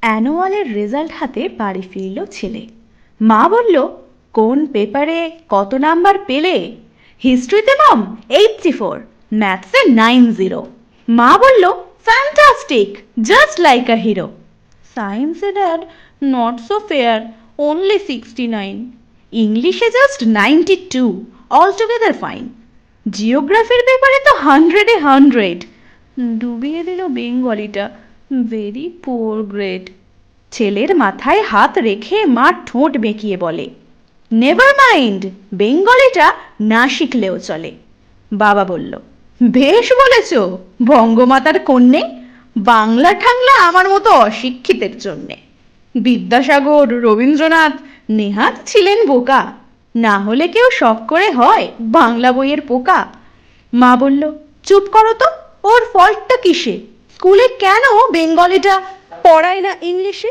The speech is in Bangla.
অ্যানুয়ালের রেজাল্ট হাতে বাড়ি ফিরল ছেলে। মা বলল, কোন পেপারে কত নাম্বার পেলে? হিস্ট্রিতে, মম, এইটটি ফোর, ম্যাথসে নাইন জিরো। মা বলল, fantastic, just like a hero. সায়েন্সে, dad, not so fair, only sixty nine. ইংলিশে just ninety two all together fine. জিওগ্রাফির ব্যাপারে তো হান্ড্রেডে হান্ড্রেড ডুবিয়ে দিল বেঙ্গলিটা। ভেরি পুয়ার গ্রেড ছেলের মাথায় হাত রেখে মা ঠোঁট বেঁকিয়ে বলে নেভার মাইন্ড বেঙ্গলিটা না শিখলেও চলে। বাবা বলল, বেশ বলেছ, বঙ্গমাতার কন্যে, বাংলা ঠাংলা আমার মতো অশিক্ষিতের জন্যে। বিদ্যাসাগর, রবীন্দ্রনাথ, নেহাত ছিলেন বোকা। না হলে কেউ শখ করে হয় বাংলা বইয়ের পোকা। মা বলল, চুপ করো তো, ওর ফল্টটা কিসে? স্কুলে কেন বেঙ্গলিটা পড়ায় না ইংলিশে?